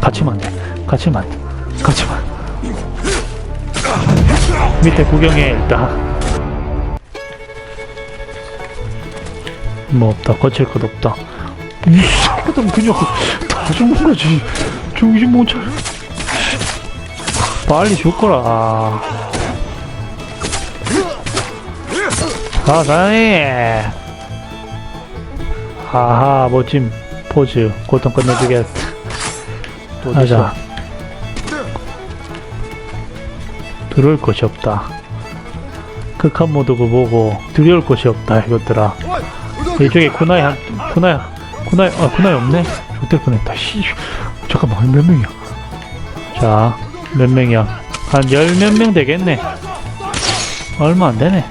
같이만 돼. 같이만. 같이만. 밑에 구경해, 일단. 뭐 없다. 거칠 것 없다. 이 새끼들 그냥 다 죽는 거지. 정신 못 차려. 빨리 죽거라. 사사니. 하하, 멋진 포즈. 고통 끝내주겠. 또 하자. 들어올 것이 없다. 극한 모드고 뭐고 들여올 것이 없다 이것들아. 이쪽에 쿠나이 한 쿠나이 쿠나이 아 쿠나이 없네. 좋될 뻔했다. 씨. 잠깐만 몇 명이야? 자, 몇 명이야? 한 열 몇 명 되겠네. 얼마 안 되네.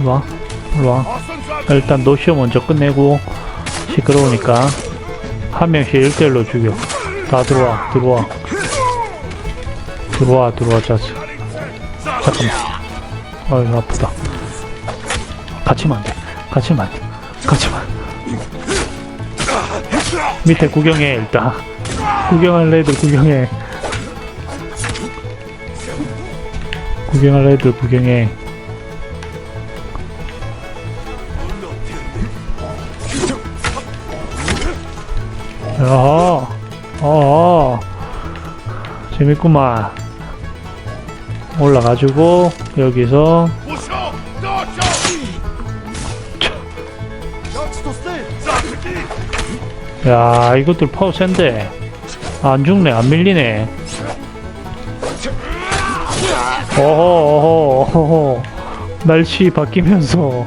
일로 와, 일로 와. 일단 노쇼 먼저 끝내고 시끄러우니까 한 명씩 1대1로 죽여. 다 들어와, 들어와. 들어와, 들어와, 자스. 잠깐만. 아유, 아프다. 갇히면 안 돼. 갇히면 안 돼. 갇히면. 밑에 구경해, 일단. 구경할 애들 구경해. 구경할 애들 구경해. 야, 어, 재밌구만. 올라가지고 여기서 야 이것들 파워 센데. 안 죽네 안 밀리네. 어허 어허 어허. 날씨 바뀌면서.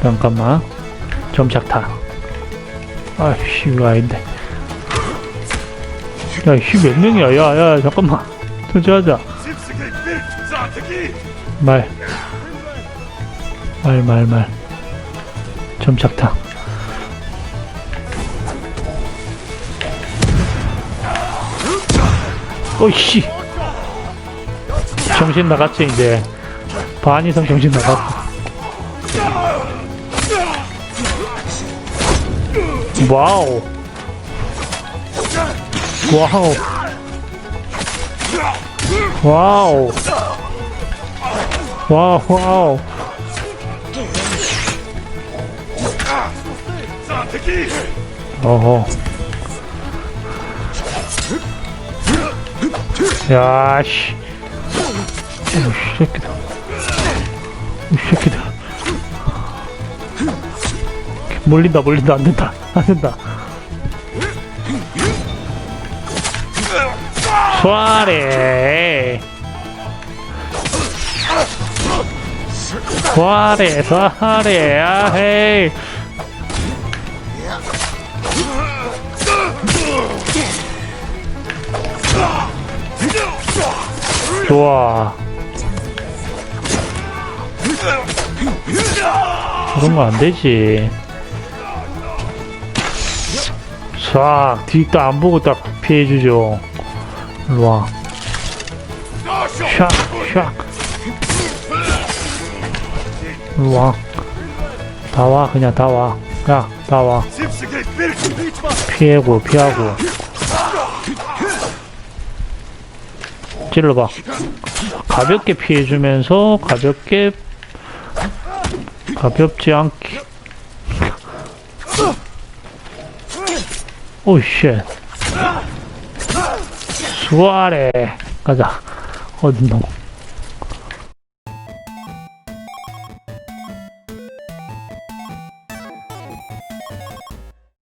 잠깐만. 점착타 아이씨 이거 아닌데 야씨 몇 명이야 야야 잠깐만 천천하자 말 말, 말, 말. 점착타. 오이씨. 정신 나갔지, 이제. 반 이상 정신 나갔어. 와우. 와우. 와우. 와우, 와 몰린다, 몰린다. 안 된다. 안 된다. 소아래. 소아래, 소아래. 아, 헤이. 좋아. 그런 거 안 되지. 싹, 뒤도 안 보고 딱 피해주죠. 일로 와. 샥, 샥. 일로 와. 다 와, 그냥 다 와. 야, 다 와. 피하고, 피하고. 찔러봐. 가볍게 피해주면서 가볍게 가볍지 않게 오쉣. 수아래. 가자. 어딨노